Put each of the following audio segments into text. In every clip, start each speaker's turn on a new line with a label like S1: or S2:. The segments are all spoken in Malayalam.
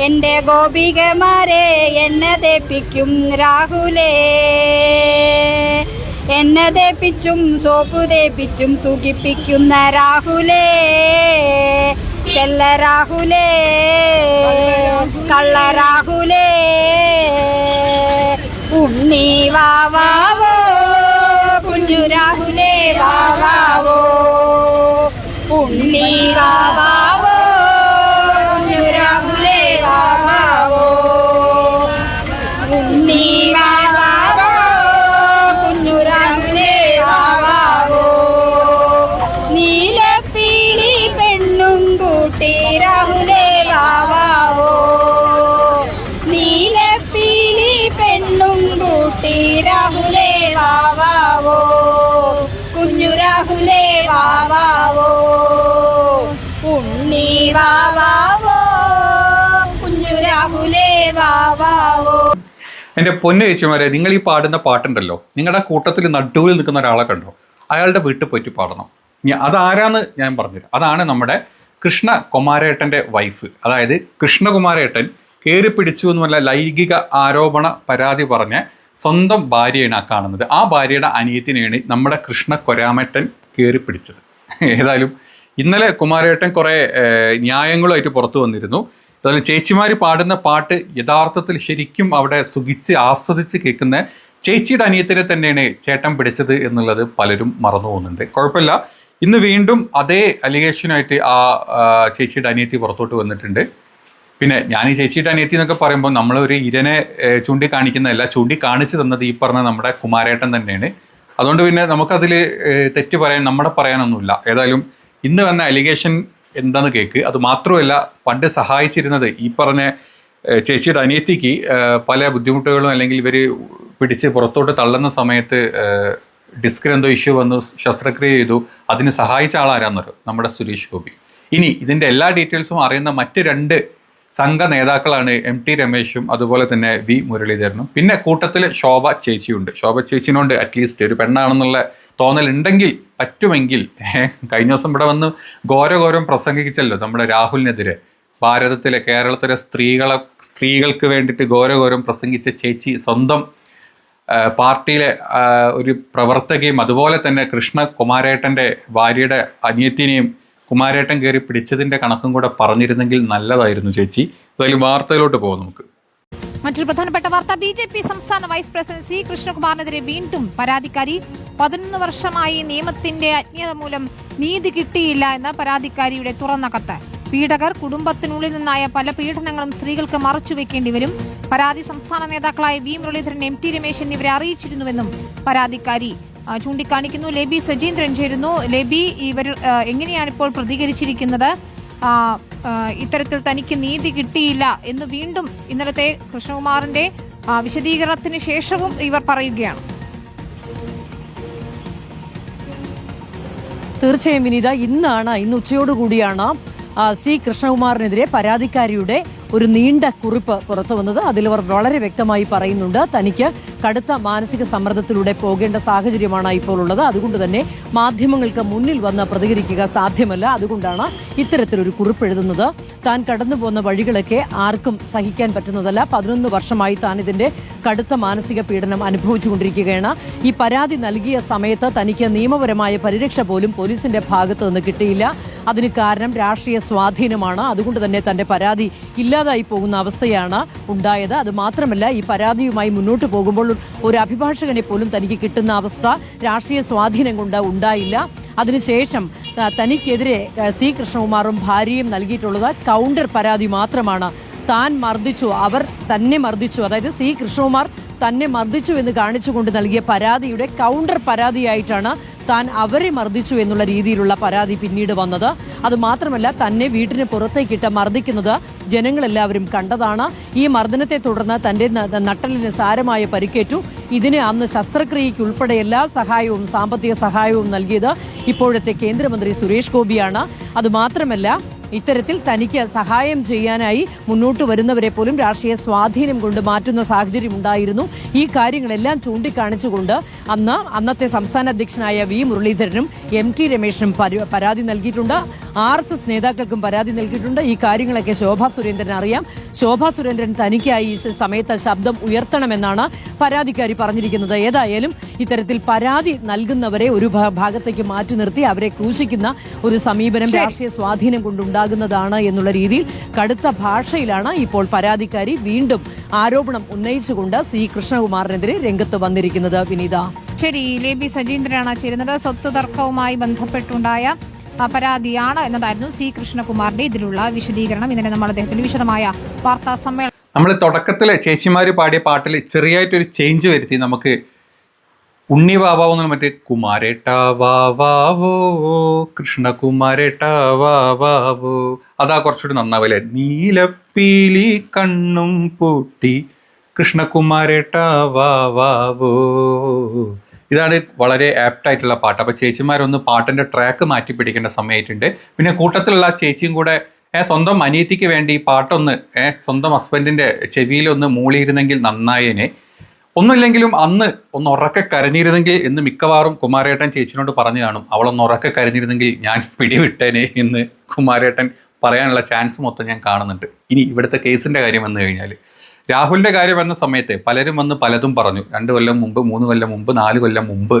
S1: എന്റെ ഗോപികമാരെ എന്നെ തേപ്പിക്കും രാഹുലേ. എന്നെ തേപ്പിച്ചും സോപ്പ് തേപ്പിച്ചും സുഖിപ്പിക്കുന്ന രാഹുലേ. ചെല്ല രാഹുലേ. കള്ള രാഹുലേ. ഉണ്ണി വാവാവോ
S2: എന്റെ പൊന്നു ചേച്ചിമാരെ നിങ്ങൾ ഈ പാടുന്ന പാട്ടുണ്ടല്ലോ. നിങ്ങളുടെ കൂട്ടത്തിൽ നടുവിൽ നിൽക്കുന്ന ഒരാളെ കണ്ടോ? അയാളുടെ വീട്ടിൽ പോയിട്ട് പാടണം. അതാരാന്ന് ഞാൻ പറഞ്ഞുതരാം. അതാണ് നമ്മുടെ കൃഷ്ണ കുമാരേട്ടന്റെ വൈഫ് അതായത് കൃഷ്ണകുമാരേട്ടൻ കയറി പിടിച്ചു എന്നുമല്ല ലൈംഗിക ആരോപണ പരാതി പറഞ്ഞ സ്വന്തം ഭാര്യയാണ് ആ കാണുന്നത്. ആ ഭാര്യയുടെ അനിയത്തിനെയാണ് നമ്മുടെ കൃഷ്ണ കൊരാമേട്ടൻ കയറി പിടിച്ചത്. ഏതായാലും ഇന്നലെ കുമാരേട്ടൻ കുറേ ന്യായങ്ങളുമായിട്ട് പുറത്തു വന്നിരുന്നു. അതുപോലെ ചേച്ചിമാർ പാടുന്ന പാട്ട് യഥാർത്ഥത്തിൽ ശരിക്കും അവിടെ സുഖിച്ച് ആസ്വദിച്ച് കേൾക്കുന്ന ചേച്ചിയുടെ അനിയത്തിനെ തന്നെയാണ് ചേട്ടൻ പിടിച്ചത് എന്നുള്ളത് പലരും മറന്നു പോകുന്നുണ്ട്. കുഴപ്പമില്ല. ഇന്ന് വീണ്ടും അതേ അലിഗേഷനായിട്ട് ആ ചേച്ചിയുടെ അനിയത്തി പുറത്തോട്ട് വന്നിട്ടുണ്ട്. പിന്നെ ഞാൻ ഈ ചേച്ചിയുടെ അനിയത്തി എന്നൊക്കെ പറയുമ്പോൾ നമ്മൾ ഒരു ഇരനെ ചൂണ്ടിക്കാണിക്കുന്നതല്ല ചൂണ്ടിക്കാണിച്ചു തന്നത് ഈ പറഞ്ഞ നമ്മുടെ കുമാരേട്ടൻ തന്നെയാണ്. അതുകൊണ്ട് പിന്നെ നമുക്കതിൽ തെറ്റ് പറയാൻ നമ്മുടെ പറയാനൊന്നുമില്ല. ഏതായാലും ഇന്ന് വന്ന അലിഗേഷൻ എന്താന്ന് കേക്ക്. അത് മാത്രമല്ല പണ്ട് സഹായിച്ചിരുന്നത് ഈ പറഞ്ഞ ചേച്ചിയുടെ അനിയത്തിക്ക് പല ബുദ്ധിമുട്ടുകളും അല്ലെങ്കിൽ ഇവർ പിടിച്ച് പുറത്തോട്ട് തള്ളുന്ന സമയത്ത് ഏഹ്, ഡിസ്കിന് എന്തോ ഇഷ്യൂ വന്നു ശസ്ത്രക്രിയ ചെയ്തു. അതിന് സഹായിച്ച ആളാരാന്നൊരു നമ്മുടെ സുരേഷ് ഗോപി. ഇനി ഇതിന്റെ എല്ലാ ഡീറ്റെയിൽസും അറിയുന്ന മറ്റ് രണ്ട് സംഘ നേതാക്കളാണ് എം ടി രമേശും അതുപോലെ തന്നെ വി മുരളീധരനും. പിന്നെ കൂട്ടത്തിൽ ശോഭ ചേച്ചിയുണ്ട്. ശോഭ ചേച്ചിനോണ്ട് അറ്റ്ലീസ്റ്റ് ഒരു പെണ്ണാണെന്നുള്ള തോന്നലുണ്ടെങ്കിൽ പറ്റുമെങ്കിൽ കഴിഞ്ഞ ദിവസം ഇവിടെ വന്ന് ഘോരഘോരം പ്രസംഗിച്ചല്ലോ നമ്മുടെ രാഹുലിനെതിരെ. ഭാരതത്തിലെ കേരളത്തിലെ സ്ത്രീകളെ സ്ത്രീകൾക്ക് വേണ്ടിയിട്ട് ഘോരഘോരം പ്രസംഗിച്ച ചേച്ചി സ്വന്തം പാർട്ടിയിലെ ഒരു പ്രവർത്തകയും അതുപോലെ തന്നെ കൃഷ്ണ കുമാരേട്ടന്റെ ഭാര്യയുടെ അനിയത്തിനെയും കുമാരേട്ടൻ കയറി പിടിച്ചതിന്റെ കണക്കും കൂടെ പറഞ്ഞിരുന്നെങ്കിൽ നല്ലതായിരുന്നു ചേച്ചി. എന്തായാലും വാർത്തയിലോട്ട് പോകാം നമുക്ക്.
S3: മറ്റൊരു പ്രധാനപ്പെട്ട വാർത്ത. ബി ജെ പി സംസ്ഥാന വൈസ് പ്രസിഡന്റ് സി കൃഷ്ണകുമാറിനെതിരെ വീണ്ടും പരാതിക്കാരി പതിനൊന്ന് വർഷമായി നിയമത്തിന്റെ അജ്ഞത മൂലം നീതി കിട്ടിയില്ല എന്ന പരാതിക്കാരിയുടെ തുറന്ന കത്ത് പീഡകർ കുടുംബത്തിനുള്ളിൽ നിന്നായ പല പീഡനങ്ങളും സ്ത്രീകൾക്ക് മറച്ചുവെക്കേണ്ടി വരും. പരാതി സംസ്ഥാന നേതാക്കളായ V Muraleedharan M T Ramesh എന്നിവരെ അറിയിച്ചിരുന്നുവെന്നും പരാതിക്കാരി ചൂണ്ടിക്കാണിക്കുന്നു. ലെബി സജീന്ദ്രൻ ചേരുന്നു. ലെബി ഇവർ എങ്ങനെയാണ് ഇപ്പോൾ പ്രതികരിച്ചിരിക്കുന്നത്? ഇത്തരത്തിൽ തനിക്ക് നീതി കിട്ടിയില്ല എന്ന് വീണ്ടും ഇന്നലത്തെ കൃഷ്ണകുമാറിന്റെ വിശദീകരണത്തിന് ശേഷവും ഇവർ പറയുകയാണ്.
S4: തീർച്ചയായും വിനീത ഇന്നാണ് ഇന്ന് ഉച്ചയോടുകൂടിയാണ് സി കൃഷ്ണകുമാറിനെതിരെ പരാതിക്കാരിയുടെ ഒരു നീണ്ട കുറിപ്പ് പുറത്തു വന്നത്. അതിൽ അവർ വളരെ വ്യക്തമായി പറയുന്നുണ്ട്. തനിക്ക് കടുത്ത മാനസിക സമ്മർദ്ദത്തിലൂടെ പോകേണ്ട സാഹചര്യമാണ് ഇപ്പോൾ ഉള്ളത്. അതുകൊണ്ട് തന്നെ മാധ്യമങ്ങൾക്ക് മുന്നിൽ വന്ന് പ്രതികരിക്കുക സാധ്യമല്ല. അതുകൊണ്ടാണ് ഇത്തരത്തിലൊരു കുറിപ്പ് എഴുതുന്നത്. താൻ കടന്നു പോകുന്ന വഴികളൊക്കെ ആർക്കും സഹിക്കാൻ പറ്റുന്നതല്ല. പതിനൊന്ന് വർഷമായി താൻ ഇതിന്റെ കടുത്ത മാനസിക പീഡനം അനുഭവിച്ചുകൊണ്ടിരിക്കുകയാണ്. ഈ പരാതി നൽകിയ സമയത്ത് തനിക്ക് നിയമപരമായ പരിരക്ഷ പോലും പോലീസിന്റെ ഭാഗത്തു നിന്ന് കിട്ടിയില്ല. അതിന് കാരണം രാഷ്ട്രീയ സ്വാധീനമാണ്. അതുകൊണ്ട് തന്നെ തന്റെ പരാതി ഇല്ലാതായി പോകുന്ന അവസ്ഥയാണ് ഉണ്ടായത്. അത് മാത്രമല്ല ഈ പരാതിയുമായി മുന്നോട്ട് പോകുമ്പോൾ ഒരു അഭിഭാഷകനെ പോലും തനിക്ക് കിട്ടുന്ന അവസ്ഥ രാഷ്ട്രീയ സ്വാധീനം കൊണ്ട് ഉണ്ടായില്ല. അതിനുശേഷം തനിക്കെതിരെ സി കൃഷ്ണകുമാറും ഭാര്യയും നൽകിയിട്ടുള്ളത് കൗണ്ടർ പരാതി മാത്രമാണ്. താൻ മർദ്ദിച്ചു അവർ തന്നെ മർദ്ദിച്ചു. അതായത് സി കൃഷ്ണകുമാർ തന്നെ മർദ്ദിച്ചു എന്ന് കാണിച്ചുകൊണ്ട് നൽകിയ പരാതിയുടെ കൗണ്ടർ പരാതിയായിട്ടാണ് താൻ അവരെ മർദ്ദിച്ചു എന്നുള്ള രീതിയിലുള്ള പരാതി പിന്നീട് വന്നത്. അത് മാത്രമല്ല തന്നെ വീട്ടിന് പുറത്തേക്കിട്ട് മർദ്ദിക്കുന്നത് ജനങ്ങളെല്ലാവരും കണ്ടതാണ്. ഈ മർദ്ദനത്തെ തുടർന്ന് തന്റെ നട്ടലിന് സാരമായ പരിക്കേറ്റു. ഇതിന് അന്ന് ശസ്ത്രക്രിയയ്ക്ക് ഉൾപ്പെടെ എല്ലാ സഹായവും സാമ്പത്തിക സഹായവും നൽകിയത് ഇപ്പോഴത്തെ കേന്ദ്രമന്ത്രി സുരേഷ് ഗോപിയാണ്. അത് മാത്രമല്ല ഇത്തരത്തിൽ തനിക്ക് സഹായം ചെയ്യാനായി മുന്നോട്ട് വരുന്നവരെ പോലും രാഷ്ട്രീയ സ്വാധീനം കൊണ്ട് മാറ്റുന്ന സാഹചര്യം ഉണ്ടായിരുന്നു. ഈ കാര്യങ്ങളെല്ലാം ചൂണ്ടിക്കാണിച്ചുകൊണ്ട് അന്ന് അന്നത്തെ സംസ്ഥാന അധ്യക്ഷനായ വി മുരളീധരനും എം ടി രമേശിനും പരാതി നൽകിയിട്ടുണ്ട്. ആർ എസ് എസ് നേതാക്കൾക്കും പരാതി നൽകിയിട്ടുണ്ട്. ഈ കാര്യങ്ങളൊക്കെ ശോഭാ സുരേന്ദ്രൻ അറിയാം. ശോഭാ സുരേന്ദ്രൻ തനിക്കായി ഈ സമയത്ത് ശബ്ദം ഉയർത്തണമെന്നാണ് പരാതിക്കാരി പറഞ്ഞിരിക്കുന്നത്. ഏതായാലും ഇത്തരത്തിൽ പരാതി നൽകുന്നവരെ ഒരു ഭാഗത്തേക്ക് മാറ്റി നിർത്തി അവരെ ക്രൂശിക്കുന്ന ഒരു സമീപനം രാഷ്ട്രീയ സ്വാധീനം കൊണ്ടുണ്ടാകുന്നതാണ് എന്നുള്ള രീതിയിൽ കടുത്ത ഭാഷയിലാണ് ഇപ്പോൾ പരാതിക്കാരി വീണ്ടും ആരോപണം ഉന്നയിച്ചുകൊണ്ട് സി കൃഷ്ണകുമാറിനെതിരെ രംഗത്ത് വന്നിരിക്കുന്നത് വിനീത.
S3: ശരി ലേബി സജീന്ദ്രനാണ് ചേരുന്നത്. സ്വത്ത് തർക്കവുമായി ബന്ധപ്പെട്ടുണ്ടായ പരാതിയാണ് എന്നതായിരുന്നു സി കൃഷ്ണകുമാറിന്റെ ഇതിലുള്ള വിശദീകരണം. ഇന്നലെ നമ്മൾ അദ്ദേഹത്തിന്റെ വിശദമായ വാർത്താ സമ്മേളനം
S2: നമ്മൾ തുടക്കത്തിലെ ചേച്ചിമാര് പാടിയ പാട്ടിൽ ചെറിയായിട്ടൊരു ചേഞ്ച് വരുത്തി നമുക്ക് ഉണ്ണി വാവാവോ എന്ന് മറ്റേ കുമാരേട്ടാ വാവാവോ കൃഷ്ണ കുമാരേട്ടാ വാവാവോ അതാ കുറച്ചുകൂടി നന്നാവില്ലേ? നീലപ്പീലി കണ്ണും പൂട്ടി കൃഷ്ണകുമാരേട്ടാ വാവാവോ ഇതാണ് വളരെ ആപ്റ്റ് ആയിട്ടുള്ള പാട്ട്. അപ്പോൾ ചേച്ചിമാരൊന്ന് പാട്ടിന്റെ ട്രാക്ക് മാറ്റി പിടിക്കേണ്ട സമയമായിട്ടുണ്ട്. പിന്നെ കൂട്ടത്തിലുള്ള ചേച്ചിയും കൂടെ സ്വന്തം അനിയത്തിക്ക് വേണ്ടി പാട്ടൊന്ന് ഏഹ് സ്വന്തം ഹസ്ബൻഡിന്റെ ചെവിയിലൊന്ന് മൂളിയിരുന്നെങ്കിൽ നന്നായേനെ. ഒന്നുമില്ലെങ്കിലും അന്ന് ഒന്ന് ഉറക്കെ കരഞ്ഞിരുന്നെങ്കിൽ എന്ന് മിക്കവാറും കുമാരേട്ടൻ ചേച്ചിനോട് പറഞ്ഞു കാണും. അവളൊന്ന് ഉറക്കെ കരഞ്ഞിരുന്നെങ്കിൽ ഞാൻ പിടിവിട്ടേനെ എന്ന് കുമാരേട്ടൻ പറയാനുള്ള ചാൻസ് മൊത്തം ഞാൻ കാണുന്നുണ്ട്. ഇനി ഇവിടുത്തെ കേസിന്റെ കാര്യം വന്നു കഴിഞ്ഞാൽ രാഹുലിന്റെ കാര്യം വന്ന സമയത്ത് പലരും വന്ന് പലതും പറഞ്ഞു. രണ്ട് കൊല്ലം മുമ്പ് മൂന്ന് കൊല്ലം മുമ്പ് നാല് കൊല്ലം മുമ്പ്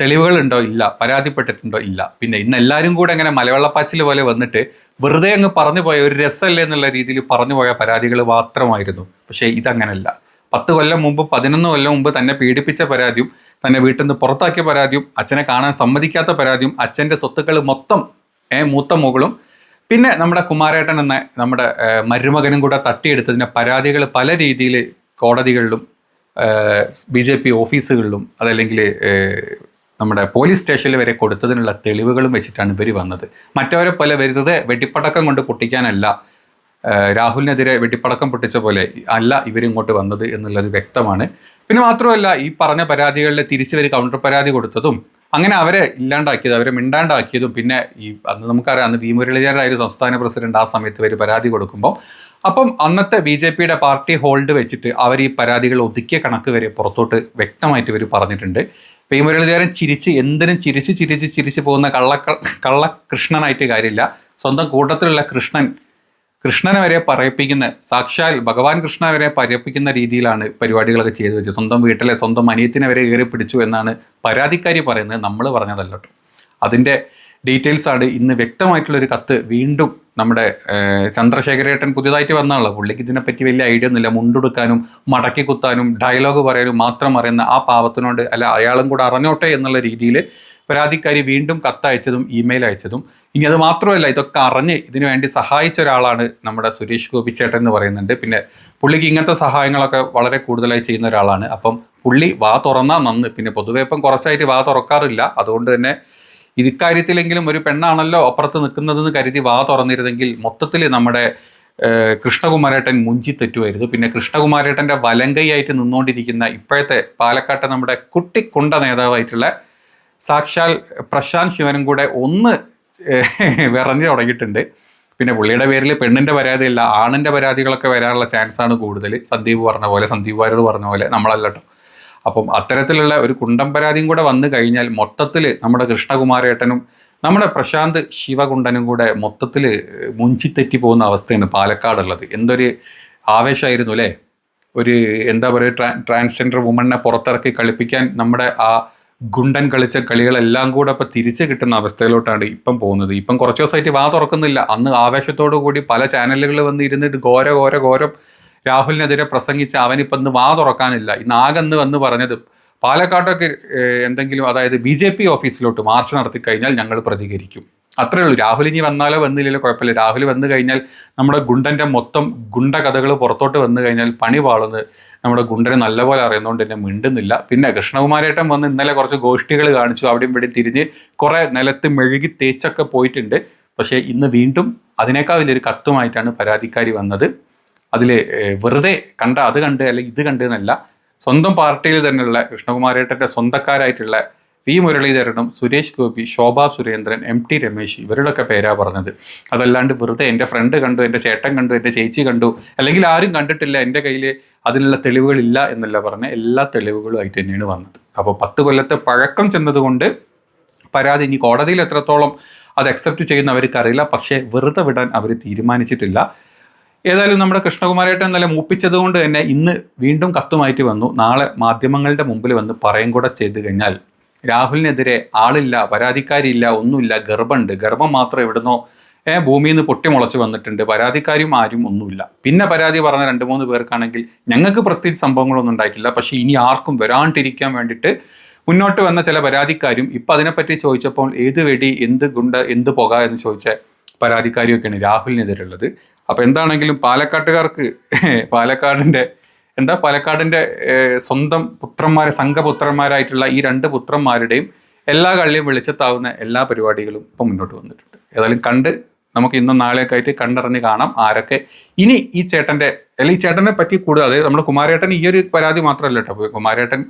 S2: തെളിവുകൾ ഉണ്ടോ ഇല്ല പരാതിപ്പെട്ടിട്ടുണ്ടോ ഇല്ല. പിന്നെ ഇന്ന് എല്ലാവരും കൂടെ അങ്ങനെ മലവെള്ളപ്പാച്ചിൽ പോലെ വന്നിട്ട് വെറുതെ അങ്ങ് പറഞ്ഞു പോയ ഒരു രസമല്ലേ എന്നുള്ള രീതിയിൽ പറഞ്ഞു പോയ പരാതികൾ മാത്രമായിരുന്നു. പക്ഷേ ഇതങ്ങനല്ല. പത്ത് കൊല്ലം മുമ്പ് പതിനൊന്ന് കൊല്ലം മുമ്പ് തന്നെ പീഡിപ്പിച്ച പരാതിയും തന്നെ വീട്ടിൽ നിന്ന് പുറത്താക്കിയ പരാതിയും അച്ഛനെ കാണാൻ സമ്മതിക്കാത്ത പരാതിയും അച്ഛന്റെ സ്വത്തുക്കൾ മൊത്തം മൂത്ത മകളും പിന്നെ നമ്മുടെ കുമാരേട്ടൻ എന്ന നമ്മുടെ മരുമകനും കൂടെ തട്ടിയെടുത്തതിന്റെ പരാതികൾ പല രീതിയിൽ കോടതികളിലും ബി ജെ പി ഓഫീസുകളിലും അതല്ലെങ്കിൽ നമ്മുടെ പോലീസ് സ്റ്റേഷനിൽ വരെ കൊടുത്തതിനുള്ള തെളിവുകളും വെച്ചിട്ടാണ് ഇവർ വന്നത്. മറ്റവരെ പോലെ വെറുതെ വെടിപ്പടക്കം കൊണ്ട് പൊട്ടിക്കാനല്ല. രാഹുലിനെതിരെ വെടിപ്പടക്കം പൊട്ടിച്ച പോലെ അല്ല ഇവരിങ്ങോട്ട് വന്നത് എന്നുള്ളത് വ്യക്തമാണ്. പിന്നെ മാത്രമല്ല ഈ പറഞ്ഞ പരാതികളിൽ തിരിച്ചവർ കൗണ്ടർ പരാതി കൊടുത്തതും അങ്ങനെ അവരെ ഇല്ലാണ്ടാക്കിയത് അവരെ മിണ്ടാണ്ടാക്കിയതും പിന്നെ ഈ അന്ന് നമുക്കറിയാം അന്ന് വി മുരളീധരനായിരുന്നു സംസ്ഥാന പ്രസിഡന്റ് ആ സമയത്ത് ഇവർ പരാതി കൊടുക്കുമ്പോൾ അപ്പം അന്നത്തെ ബി ജെ പിയുടെ പാർട്ടി ഹോൾഡ് വെച്ചിട്ട് അവർ ഈ പരാതികൾ ഒതുക്കിയ കണക്ക് വരെ പുറത്തോട്ട് വ്യക്തമായിട്ട് ഇവർ പറഞ്ഞിട്ടുണ്ട്. പി മുരളീധരൻ ചിരിച്ച് എന്തിനും ചിരിച്ച് ചിരിച്ച് ചിരിച്ച് പോകുന്ന കള്ള കള്ളകൃഷ്ണനായിട്ട് കാര്യമില്ല. സ്വന്തം കൂട്ടത്തിലുള്ള കൃഷ്ണൻ കൃഷ്ണനെ വരെ പറയിപ്പിക്കുന്ന സാക്ഷാൽ ഭഗവാൻ കൃഷ്ണനെ വരെ പറയിപ്പിക്കുന്ന രീതിയിലാണ് പരിപാടികളൊക്കെ ചെയ്തു വെച്ചത്. സ്വന്തം വീട്ടിലെ സ്വന്തം അനിയത്തിനെ വരെ ഏറി പിടിച്ചു എന്നാണ് പരാതിക്കാരി പറയുന്നത്. നമ്മൾ പറഞ്ഞതല്ലോട്ടോ അതിന്റെ ഡീറ്റെയിൽസ് ആണ് ഇന്ന് വ്യക്തമായിട്ടുള്ളൊരു കത്ത് വീണ്ടും നമ്മുടെ ചന്ദ്രശേഖരേട്ടൻ പുതിയതായിട്ട് വന്നാണല്ലോ. പുള്ളിക്ക് ഇതിനെപ്പറ്റി വലിയ ഐഡിയ ഒന്നുമില്ല. മുണ്ടെടുക്കാനും മടക്കി കുത്താനും ഡയലോഗ് പറയാനും മാത്രം അറിയുന്ന ആ പാവത്തിനോട് അല്ല അയാളും കൂടെ അറിഞ്ഞോട്ടെ എന്നുള്ള രീതിയിൽ പരാതിക്കാരി വീണ്ടും കത്തയച്ചതും ഇമെയിൽ അയച്ചതും. ഇനി അത് മാത്രമല്ല ഇതൊക്കെ അറിഞ്ഞ് ഇതിനു വേണ്ടി സഹായിച്ച ഒരാളാണ് നമ്മുടെ സുരേഷ് ഗോപി ചേട്ടൻ എന്ന് പറയുന്നുണ്ട്. പിന്നെ പുള്ളിക്ക് ഇങ്ങനത്തെ സഹായങ്ങളൊക്കെ വളരെ കൂടുതലായി ചെയ്യുന്ന ഒരാളാണ്. അപ്പം പുള്ളി വാ തുറന്നാൽ നന്ന്. പിന്നെ പൊതുവെ ഇപ്പം കുറച്ചായിട്ട് വാ തുറക്കാറില്ല. അതുകൊണ്ട് തന്നെ ഇക്കാര്യത്തിലെങ്കിലും ഒരു പെണ്ണാണല്ലോ അപ്പുറത്ത് നിൽക്കുന്നതെന്ന് കരുതി വാ തുറന്നിരുന്നെങ്കിൽ മൊത്തത്തിൽ നമ്മുടെ കൃഷ്ണകുമാരേട്ടൻ മുഞ്ചി തെറ്റുമായിരുന്നു. പിന്നെ കൃഷ്ണകുമാരേട്ടന്റെ വലങ്കൈയായിട്ട് നിന്നുകൊണ്ടിരിക്കുന്ന ഇപ്പോഴത്തെ പാലക്കാട്ടെ നമ്മുടെ കുട്ടിക്കുണ്ട നേതാവായിട്ടുള്ള സാക്ഷാൽ പ്രശാന്ത് ശിവനും കൂടെ ഒന്ന് വിറഞ്ഞു തുടങ്ങിയിട്ടുണ്ട്. പിന്നെ പുള്ളിയുടെ പേരിൽ പെണ്ണിന്റെ പരാതിയില്ല ആണിന്റെ പരാതികളൊക്കെ വരാനുള്ള ചാൻസാണ് കൂടുതൽ. സന്ദീപ് പറഞ്ഞ പോലെ സന്ദീപ് വാര്യർ പറഞ്ഞ പോലെ നമ്മളല്ല അപ്പം അത്തരത്തിലുള്ള ഒരു കുണ്ടം പരാതിയും കൂടെ വന്നു കഴിഞ്ഞാൽ മൊത്തത്തിൽ നമ്മുടെ കൃഷ്ണകുമാരേട്ടനും നമ്മുടെ പ്രശാന്ത് ശിവകുണ്ടനും കൂടെ മൊത്തത്തിൽ മുഞ്ചിത്തെറ്റി പോകുന്ന അവസ്ഥയാണ് പാലക്കാടുള്ളത്. എന്തൊരു ആവേശമായിരുന്നു അല്ലേ? ഒരു എന്താ പറയുക ട്രാ ട്രാൻസ്ജെൻഡർ വുമണിനെ പുറത്തിറക്കി കളിപ്പിക്കാൻ നമ്മുടെ ആ ഗുണ്ടൻ കളിച്ച കളികളെല്ലാം കൂടെ ഇപ്പം തിരിച്ചു കിട്ടുന്ന അവസ്ഥയിലോട്ടാണ് ഇപ്പം പോകുന്നത്. ഇപ്പം കുറച്ച് ദിവസമായിട്ട് വാ തുറക്കുന്നില്ല. അന്ന് ആവേശത്തോടു കൂടി പല ചാനലുകൾ വന്ന് ഇരുന്നിട്ട് ഘോര ഘോര ഘോരം രാഹുലിനെതിരെ പ്രസംഗിച്ച് അവനിപ്പം ഇന്ന് വാ തുറക്കാനില്ല. ഇന്ന് ആകെന്ന് വന്ന് പറഞ്ഞത് പാലക്കാട്ടൊക്കെ എന്തെങ്കിലും അതായത് ബി ജെ പി ഓഫീസിലോട്ട് മാർച്ച് നടത്തിക്കഴിഞ്ഞാൽ ഞങ്ങൾ പ്രതികരിക്കും. അത്രേ ഉള്ളൂ. രാഹുൽ ഇനി വന്നാലോ വന്നില്ലല്ലോ കുഴപ്പമില്ല. രാഹുൽ വന്നു കഴിഞ്ഞാൽ നമ്മുടെ ഗുണ്ടന്റെ മൊത്തം ഗുണ്ട കഥകൾ പുറത്തോട്ട് വന്നു കഴിഞ്ഞാൽ പണി പാളുന്നത് നമ്മുടെ ഗുണ്ടനെ നല്ലപോലെ അറിയുന്നതുകൊണ്ട് തന്നെ മിണ്ടുന്നില്ല. പിന്നെ കൃഷ്ണകുമാരേട്ടൻ വന്ന് ഇന്നലെ കുറച്ച് ഗോഷ്ഠികൾ കാണിച്ചു. അവിടെയും ഇവിടെ തിരിഞ്ഞ് കുറേ നിലത്ത് മെഴുകി തേച്ചൊക്കെ പോയിട്ടുണ്ട്. പക്ഷേ ഇന്ന് വീണ്ടും അതിനേക്കാൾ വലിയൊരു കത്തുമായിട്ടാണ് പരാതിക്കാരി വന്നത്. അതിൽ വെറുതെ കണ്ട അത് കണ്ട് അല്ലെങ്കിൽ ഇത് കണ്ട് എന്നല്ല സ്വന്തം പാർട്ടിയിൽ തന്നെയുള്ള കൃഷ്ണകുമാരേട്ടന്റെ സ്വന്തക്കാരായിട്ടുള്ള വി മുരളീധരനും സുരേഷ് ഗോപി ശോഭാ സുരേന്ദ്രൻ എം ടി രമേശ് ഇവരുടെയൊക്കെ പേരാ പറഞ്ഞത്. അതല്ലാണ്ട് വെറുതെ എന്റെ ഫ്രണ്ട് കണ്ടു എന്റെ ചേട്ടൻ കണ്ടു എന്റെ ചേച്ചി കണ്ടു അല്ലെങ്കിൽ ആരും കണ്ടിട്ടില്ല എന്റെ കയ്യിൽ അതിനുള്ള തെളിവുകളില്ല എന്നല്ല പറഞ്ഞ എല്ലാ തെളിവുകളും ആയിട്ട് തന്നെയാണ് വന്നത്. അപ്പോൾ പത്ത് കൊല്ലത്തെ പഴക്കം ചെന്നതുകൊണ്ട് പരാതി ഇനി കോടതിയിൽ എത്രത്തോളം അത് അക്സെപ്റ്റ് ചെയ്യുന്ന അവർക്ക് അറിയില്ല. പക്ഷേ വെറുതെ വിടാൻ അവർ തീരുമാനിച്ചിട്ടില്ല. ഏതായാലും നമ്മുടെ കൃഷ്ണകുമാരേട്ടൻ നല്ല മൂപ്പിച്ചത് കൊണ്ട് തന്നെ ഇന്ന് വീണ്ടും കത്തുമായിട്ട് വന്നു. നാളെ മാധ്യമങ്ങളുടെ മുമ്പിൽ വന്ന് പറയും കൂടെ ചെയ്തു കഴിഞ്ഞാൽ രാഹുലിനെതിരെ ആളില്ല പരാതിക്കാരില്ല ഒന്നുമില്ല ഗർഭമുണ്ട്. ഗർഭം മാത്രം എവിടുന്നോ ഏ ഭൂമിയിൽ നിന്ന് പൊട്ടിമുളച്ച് വന്നിട്ടുണ്ട്. പരാതിക്കാരും ആരും ഒന്നുമില്ല. പിന്നെ പരാതി പറഞ്ഞ രണ്ട് മൂന്ന് പേർക്കാണെങ്കിൽ ഞങ്ങൾക്ക് പ്രത്യേകിച്ച് സംഭവങ്ങളൊന്നും ഉണ്ടായിട്ടില്ല. പക്ഷേ ഇനി ആർക്കും വരാണ്ടിരിക്കാൻ വേണ്ടിയിട്ട് മുന്നോട്ട് വന്ന ചില പരാതിക്കാരും ഇപ്പം അതിനെപ്പറ്റി ചോദിച്ചപ്പോൾ ഏത് വെടി എന്ത് ഗുണ്ട എന്ത് പുക എന്ന് ചോദിച്ച പരാതിക്കാരിയൊക്കെയാണ് രാഹുലിനെതിരുള്ളത്. അപ്പോൾ എന്താണെങ്കിലും പാലക്കാട്ടുകാർക്ക് പാലക്കാടിന്റെ എന്താ പാലക്കാടിന്റെ സ്വന്തം പുത്രന്മാരെ സംഘപുത്രന്മാരായിട്ടുള്ള ഈ രണ്ട് പുത്രന്മാരുടെയും എല്ലാ കള്ളിയും വെളിച്ചത്താവുന്ന എല്ലാ പരിപാടികളും ഇപ്പം മുന്നോട്ട് വന്നിട്ടുണ്ട്. ഏതായാലും കണ്ട് നമുക്ക് ഇന്നും നാളെയൊക്കെ ആയിട്ട് കണ്ടറിഞ്ഞ് കാണാം ആരൊക്കെ. ഇനി ഈ ചേട്ടന്റെ അല്ലെങ്കിൽ ഈ ചേട്ടനെ പറ്റി കൂടുതൽ അതായത് നമ്മുടെ കുമാരേട്ടൻ ഈ ഒരു പരാതി മാത്രമല്ല കേട്ടോ. കുമാരേട്ടൻ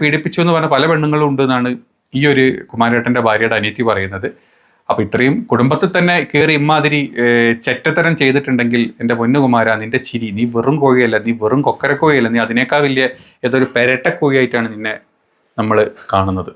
S2: പീഡിപ്പിച്ചു എന്ന് പറഞ്ഞ പല പെണ്ണുങ്ങളും ഉണ്ട് എന്നാണ് ഈ ഒരു കുമാരേട്ടന്റെ ഭാര്യയുടെ അനിയത്തി പറയുന്നത്. അപ്പൊ ഇത്രയും കുടുംബത്തിൽ തന്നെ കയറി ഇമാതിരി ചെറ്റത്തരം ചെയ്തിട്ടുണ്ടെങ്കിൽ എന്റെ പൊന്നുകുമാര നിന്റെ ചിരി നീ വെറും കോഴിയല്ല നീ വെറും കൊക്കരക്കോഴിയല്ല നീ അതിനേക്കാൾ വലിയ ഏതൊരു പെരട്ടക്കോഴിയായിട്ടാണ് നിന്നെ നമ്മൾ കാണുന്നത്.